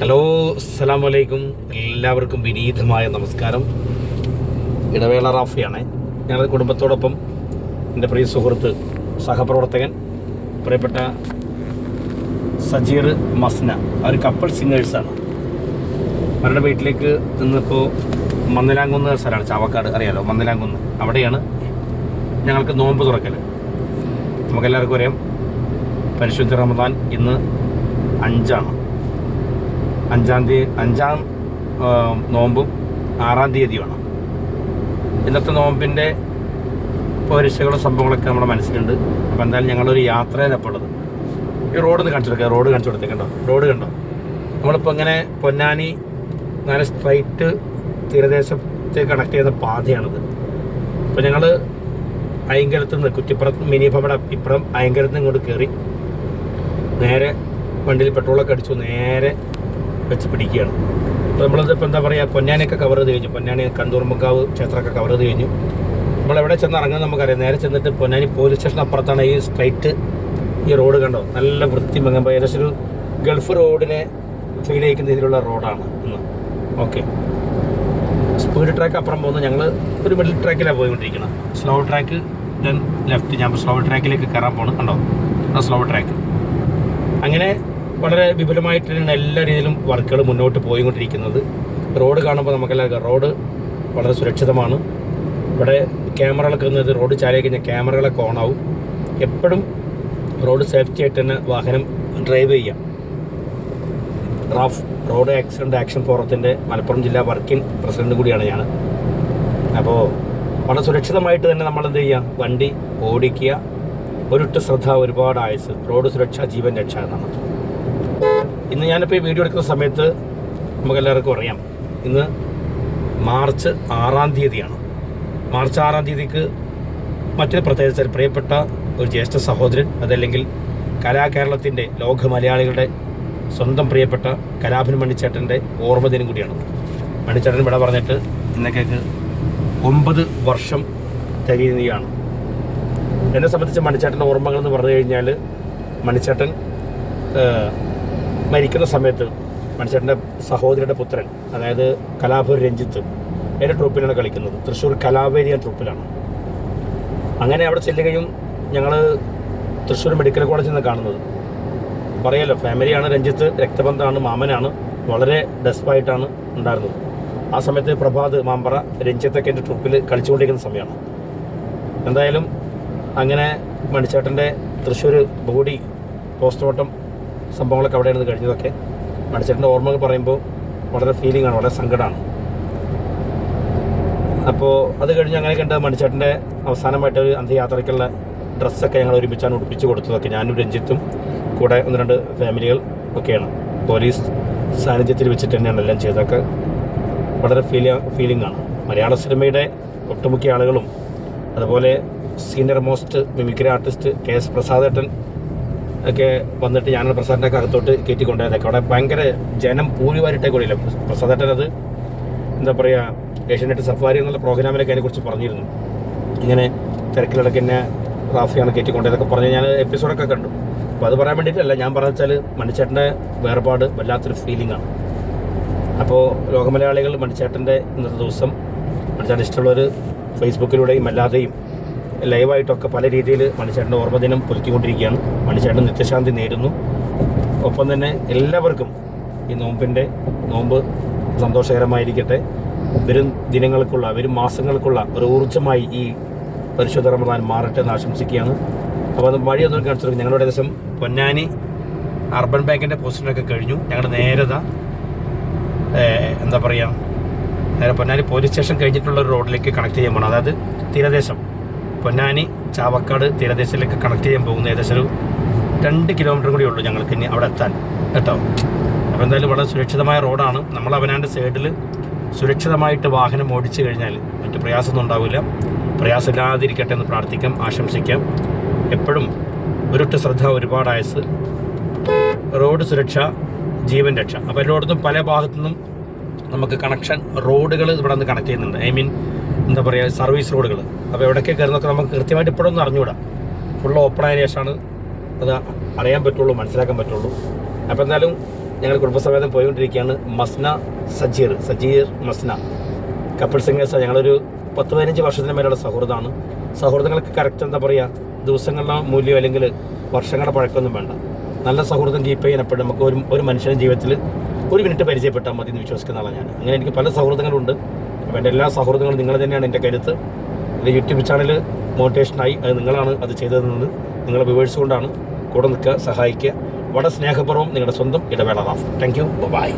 Hello അസ്സലാമു വലൈക്കും എല്ലാവർക്കും വിനീതമായ നമസ്കാരം. ഇടവേള റാഫിയാണ്. ഞങ്ങൾ കുടുംബത്തോടൊപ്പം എന്റെ പ്രിയ സുഹൃത്ത് സഹപ്രവർത്തകൻ പ്രിയപ്പെട്ട സജീർ മസ്ന. അവർ കപ്പിൾ സിംഗേഴ്സാണ് അവരുടെ വീട്ടിലേക്ക് ഇന്നിപ്പോൾ മന്നലാങ്കുന്ന് സ്ഥലമാണ്. ചാവക്കാട് അറിയാലോ മന്നലാങ്കുന്ന്. അവിടെയാണ് ഞങ്ങൾക്ക് നോമ്പ് തുറക്കൽ നമുക്കെല്ലാവർക്കും അറിയാം പരിശുദ്ധ റമദാൻ ഇന്ന് അഞ്ചാണ്. അഞ്ചാം തീയതി അഞ്ചാം നോമ്പും ആറാം തീയതിയുമാണ് ഇന്നത്തെ നോമ്പിന്റെ പരീക്ഷകളും സംഭവങ്ങളൊക്കെ നമ്മുടെ മനസ്സിലുണ്ട്. അപ്പോൾ എന്തായാലും ഞങ്ങളൊരു യാത്രയിലപ്പോൾ ഉള്ളത് ഈ റോഡ് ഒന്ന് കാണിച്ചു റോഡ് കാണിച്ചു കൊടുത്തേക്കണ്ടോ റോഡ് കണ്ടോ? നമ്മളിപ്പോൾ ഇങ്ങനെ പൊന്നാനി നല്ല സ്ട്രൈറ്റ് തീരദേശത്തെ കണക്ട് ചെയ്യുന്ന പാതയാണിത്. അപ്പോൾ ഞങ്ങൾ അയങ്കരത്ത് നിന്ന് കുറ്റിപ്പുറത്ത് മിനി പമ്പട ഇപ്പുറം അയങ്കരത്ത് നിന്ന് ഇങ്ങോട്ട് കയറി നേരെ വണ്ടിയിൽ പെട്രോളൊക്കെ അടിച്ചു നേരെ വെച്ച് പിടിക്കുകയാണ്. അപ്പോൾ നമ്മളത് ഇപ്പോൾ എന്താ പറയുക പൊന്നാനിയൊക്കെ കവർ ചെയ്ത് കഴിഞ്ഞു. പൊന്നാനി കണ്ടൂർമുക്കാവ് ക്ഷേത്രമൊക്കെ കവർ ചെയ്ത് കഴിഞ്ഞു. നമ്മൾ എവിടെ ചെന്ന് ഇറങ്ങുന്നത് നമുക്കറിയാം. നേരെ ചെന്നിട്ട് പൊന്നാനി പോലീസ് സ്റ്റേഷൻ അപ്പുറത്താണ് ഈ സ്ട്രൈറ്റ് ഈ റോഡ് കണ്ടോ? നല്ല വൃത്തി മങ്ങുമ്പോൾ ഏകദേശം ഒരു ഗൾഫ് റോഡിനെ ഫീൽ ചെയ്യിക്കുന്ന രീതിയിലുള്ള റോഡാണ് ഇന്ന്. ഓക്കെ സ്പീഡ് ട്രാക്ക് അപ്പുറം പോകുന്നത് ഞങ്ങൾ ഒരു മിഡിൽ ട്രാക്കിലാണ് പോയിക്കൊണ്ടിരിക്കുന്നത്. സ്ലോ ട്രാക്ക് ദെൻ ലെഫ്റ്റ് ഞാൻ സ്ലോ ട്രാക്കിലേക്ക് കയറാൻ പോകണം കണ്ടോ? സ്ലോ ട്രാക്ക് അങ്ങനെ വളരെ വിപുലമായിട്ട് തന്നെയാണ് എല്ലാ രീതിയിലും വർക്കുകൾ മുന്നോട്ട് പോയിക്കൊണ്ടിരിക്കുന്നത്. റോഡ് കാണുമ്പോൾ നമുക്കെല്ലാം റോഡ് വളരെ സുരക്ഷിതമാണ്. ഇവിടെ ക്യാമറകളൊക്കെ വന്നത് റോഡ് ചാരി കഴിഞ്ഞാൽ ക്യാമറകളൊക്കെ ഓണാവും എപ്പോഴും റോഡ് സേഫ്റ്റി ആയിട്ട് തന്നെ വാഹനം ഡ്രൈവ് ചെയ്യാം റാഫ് റോഡ് ആക്സിഡന്റ് ആക്ഷൻ ഫോറത്തിന്റെ മലപ്പുറം ജില്ലാ വർക്കിംഗ് പ്രസിഡന്റ് കൂടിയാണ് ഞാൻ. അപ്പോൾ വളരെ സുരക്ഷിതമായിട്ട് തന്നെ നമ്മൾ എന്ത് ചെയ്യുക? വണ്ടി ഓടിക്കുക. ഒരുട്ട് ശ്രദ്ധ ഒരുപാട് ആയുസ്. റോഡ് സുരക്ഷ ജീവൻ രക്ഷ എന്നാണ്. ഇന്ന് ഞാനിപ്പോൾ ഈ വീഡിയോ എടുക്കുന്ന സമയത്ത് നമുക്കെല്ലാവർക്കും അറിയാം. ഇന്ന് മാർച്ച് ആറാം തീയതിയാണ്. മാർച്ച് ആറാം തീയതിക്ക് മറ്റൊരു പ്രത്യേകിച്ച് പ്രിയപ്പെട്ട ഒരു ജ്യേഷ്ഠ സഹോദരൻ അതല്ലെങ്കിൽ കലാകേരളത്തിന്റെ ലോക മലയാളികളുടെ സ്വന്തം പ്രിയപ്പെട്ട കലാഭൻ മണിച്ചേട്ടന്റെ ഓർമ്മദിനം കൂടിയാണ്. മണിച്ചേട്ടൻ ഇവിടെ പറഞ്ഞിട്ട് ഇന്നൊക്കെ ഒമ്പത് വർഷം തികയുകയാണ്. എന്നെ സംബന്ധിച്ച് മണിച്ചേട്ടന്റെ ഓർമ്മകൾ എന്ന് പറഞ്ഞു കഴിഞ്ഞാൽ മണിച്ചേട്ടൻ മരിക്കുന്ന സമയത്ത് മണിച്ചേട്ടന്റെ സഹോദരിയുടെ പുത്രൻ അതായത് കലാഭൂരി രഞ്ജിത്ത് എന്റെ ട്രൂപ്പിലാണ് കളിക്കുന്നത്. തൃശ്ശൂർ കലാവേരിയ ട്രൂപ്പിലാണ്. അങ്ങനെ അവിടെ ചെല്ലുകയും ഞങ്ങൾ തൃശ്ശൂർ മെഡിക്കൽ കോളേജിൽ നിന്ന് കാണുന്നത്. പറയാലോ ഫാമിലിയാണ് രഞ്ജിത്ത് രക്തബന്ധമാണ് മാമനാണ് വളരെ ഡെസ്പായിട്ടാണ് ഉണ്ടായിരുന്നത്. ആ സമയത്ത് പ്രഭാത് മാമ്പറ രഞ്ജിത്തൊക്കെ എന്റെ ട്രൂപ്പിൽ കളിച്ചുകൊണ്ടിരിക്കുന്ന സമയമാണ്. എന്തായാലും അങ്ങനെ മണിച്ചേട്ടന്റെ തൃശ്ശൂർ ബോഡി പോസ്റ്റ്മോർട്ടം സംഭവങ്ങളൊക്കെ അവിടെയാണ് കഴിഞ്ഞതൊക്കെ. മണിച്ചേട്ടന്റെ ഓർമ്മകൾ പറയുമ്പോൾ വളരെ ഫീലിംഗ് ആണ് വളരെ സങ്കടമാണ് അപ്പോൾ അത് കഴിഞ്ഞ് അങ്ങനെ കണ്ട് മണിച്ചേട്ടന്റെ അവസാനമായിട്ട് ഒരു അന്ത്യയാത്രയ്ക്കുള്ള ഡ്രസ്സൊക്കെ ഞങ്ങൾ ഒരുമിച്ചാണ് ഉടുപ്പിച്ച് കൊടുത്തതൊക്കെ. ഞാനും രഞ്ജിത്തും കൂടെ ഒന്ന് രണ്ട് ഫാമിലികൾ ഒക്കെയാണ്. പോലീസ് സാന്നിധ്യത്തിൽ വെച്ചിട്ട് തന്നെയാണ് എല്ലാം ചെയ്തതൊക്കെ. വളരെ ഫീലി ഫീലിംഗ് ആണ്. മലയാള സിനിമയുടെ ഒട്ടുമുക്കിയ ആളുകളും അതുപോലെ senior most mimicry artist K S പ്രസാദേട്ടൻ ഒക്കെ വന്നിട്ട് ഞാൻ പ്രസാദിന്റെ അകത്തോട്ട് കയറ്റി അവിടെ ഭയങ്കര ജനം പൂരിവാരിട്ടേ കൂടിയില്ല പ്രസാദേട്ടൻ അത് എന്താ പറയുക ഏഷ്യാനെറ്റ് സഫാരി എന്നുള്ള പ്രോഗ്രാമിലൊക്കെ അതിനെക്കുറിച്ച് പറഞ്ഞിരുന്നു. ഇങ്ങനെ തിരക്കിലിടയ്ക്ക് എന്നെ റാഫിയാണ് കയറ്റിക്കൊണ്ടതൊക്കെ പറഞ്ഞ് ഞാൻ എപ്പിസോഡൊക്കെ കണ്ടു. അപ്പോൾ അത് പറയാൻ വേണ്ടിയിട്ടല്ല ഞാൻ പറഞ്ഞു വെച്ചാൽ മണിച്ചേട്ടന്റെ വേർപാട് വല്ലാത്തൊരു ഫീലിംഗ് ആണ്. അപ്പോൾ ലോകമലയാളികൾ മണിച്ചേട്ടന്റെ ഇന്നത്തെ ദിവസം മണിച്ചേട്ടൻ ഇഷ്ടമുള്ളവർ ഫേസ്ബുക്കിലൂടെയും അല്ലാതെയും ലൈവായിട്ടൊക്കെ പല രീതിയിൽ മണിച്ചേട്ടന്റെ ഓർമ്മദിനം പുലർത്തിക്കൊണ്ടിരിക്കുകയാണ്. മണിച്ചേട്ടൻ നിത്യശാന്തി നേരുന്നു. ഒപ്പം തന്നെ എല്ലാവർക്കും ഈ നോമ്പിന്റെ നോമ്പ് സന്തോഷകരമായിരിക്കട്ടെ. വരും ദിനങ്ങൾക്കുള്ള വരും മാസങ്ങൾക്കുള്ള ഒരു ഊർജമായി ഈ പരിശുദ്ധ റമദാൻ മാറട്ടെ എന്ന് ആശംസിക്കുകയാണ്. അപ്പോൾ അത് വഴിയൊന്നും കാണിച്ചു ഞങ്ങളുടെ ഏകദേശം പൊന്നാനി അർബൻ ബാങ്കിന്റെ പോസ്റ്റിനൊക്കെ കഴിഞ്ഞു. ഞങ്ങളുടെ നേരത എന്താ പറയുക നേരെ പൊന്നാനി പോലീസ് സ്റ്റേഷൻ കഴിഞ്ഞിട്ടുള്ള ഒരു റോഡിലേക്ക് കണക്ട് ചെയ്യാൻ പോകണം അതായത് തീരദേശം. പൊന്നാനി ചാവക്കാട് തീരദേശത്തിലേക്ക് കണക്ട് ചെയ്യാൻ പോകുന്ന ഏകദേശം ഒരു രണ്ട് കിലോമീറ്റർ കൂടി ഉള്ളൂ ഞങ്ങൾക്ക് ഇനി അവിടെ എത്താൻ. കേട്ടോ? അപ്പോൾ എന്തായാലും വളരെ സുരക്ഷിതമായ റോഡാണ് നമ്മൾ അവനാന്റെ സൈഡിൽ സുരക്ഷിതമായിട്ട് വാഹനം ഓടിച്ചു കഴിഞ്ഞാൽ മറ്റു പ്രയാസമൊന്നും ഉണ്ടാവില്ല. പ്രയാസമില്ലാതിരിക്കട്ടെ എന്ന് പ്രാർത്ഥിക്കാം ആശംസിക്കാം. എപ്പോഴും ഒരുട്ട് ശ്രദ്ധ ഒരുപാട് ആയസ്. റോഡ് സുരക്ഷ ജീവൻ രക്ഷ. അപ്പോൾ എല്ലായിടത്തും പല ഭാഗത്തു നിന്നും നമുക്ക് കണക്ഷൻ റോഡുകൾ ഇവിടെ നിന്ന് കണക്ട് ചെയ്യുന്നുണ്ട്. ഐ മീൻ എന്താ പറയുക സർവീസ് റോഡുകൾ അപ്പോൾ എവിടെയൊക്കെ കയറുന്നൊക്കെ നമുക്ക് കൃത്യമായിട്ട് ഇപ്പോഴൊന്നും അറിഞ്ഞുകൂടാ. ഫുൾ ഓപ്പൺ ആയ ശേഷമാണ് അത് അറിയാൻ പറ്റുള്ളൂ മനസ്സിലാക്കാൻ പറ്റുള്ളൂ. അപ്പോൾ എന്തായാലും ഞങ്ങൾ കുടുംബസമേതം പോയിക്കൊണ്ടിരിക്കുകയാണ്. മസ്ന സജീർ. സജീർ മസ്ന. കപ്പിൾ സിംഗേഴ്സ് ഞങ്ങളൊരു പത്ത് പതിനഞ്ച് വർഷത്തിന് മേലുള്ള സൗഹൃദമാണ്. സൗഹൃദങ്ങൾക്ക് കറക്റ്റ് എന്താ പറയുക ദിവസങ്ങളുടെ മൂല്യം അല്ലെങ്കിൽ വർഷങ്ങളുടെ പഴക്കമൊന്നും വേണ്ട. നല്ല സൗഹൃദം കീപ്പ് ചെയ്യാൻ എപ്പോഴും നമുക്ക് ഒരു ഒരു മനുഷ്യന്റെ ജീവിതത്തിൽ ഒരു മിനിറ്റ് പരിചയപ്പെട്ടാൽ മതി എന്ന് വിശ്വസിക്കുന്ന ആളാണ് ഞാൻ. അങ്ങനെ എനിക്ക് പല സൗഹൃദങ്ങളുണ്ട്. അപ്പോൾ എന്റെ എല്ലാ സൗഹൃദങ്ങളും നിങ്ങൾ തന്നെയാണ് എന്റെ കരുത്ത്. എന്റെ യൂട്യൂബ് ചാനൽ മോട്ടിവേഷനായി അത് നിങ്ങളാണ് അത് ചെയ്തതെന്ന് നിങ്ങളെ വിവേഴ്സ് കൊണ്ടാണ്. കൂടെ നിൽക്കുക സഹായിക്കുക. വളരെ സ്നേഹപൂർവം നിങ്ങളുടെ സ്വന്തം ഇടവേള റാഫ് താങ്ക് യു ബൈ